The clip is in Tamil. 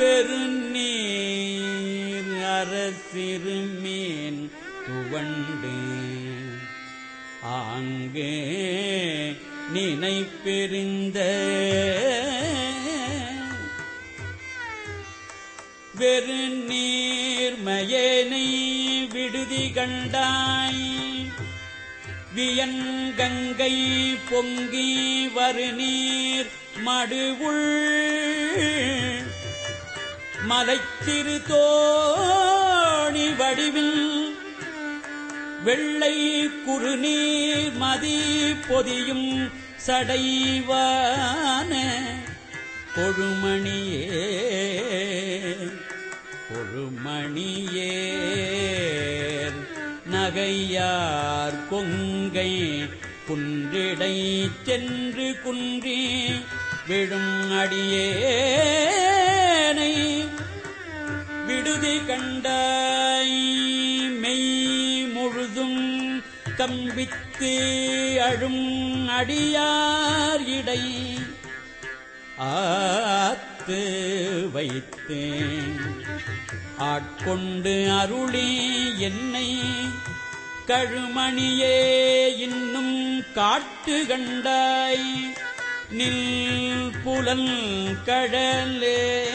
பெருநீர் அரசிறுமீன் துவண்டு. ஆங்கே நினைப்பெறிந்த வெறுநீர்மயனை விடுதி கண்டாய். வியன்கங்கை பொங்கி வருநீர் மடுவுள் மலைத்திரு தோணி வடிவில் வெள்ளை குறுநீர் மதி பொதியும் சடைவான கொழுமணியே கொழுமணியே நகையார் கொங்கை குன்றிடை சென்று குன்றி விடும் அடியே கண்டாய் மெய் முழுதும் கம்பித்து அழும் அடியார் இடை. ஆத்து வைத்தேன். ஆட்கொண்டு அருளே என்னை கழுமணியே இன்னும் காட்டு கண்டாய். நில் புலன் கடலே.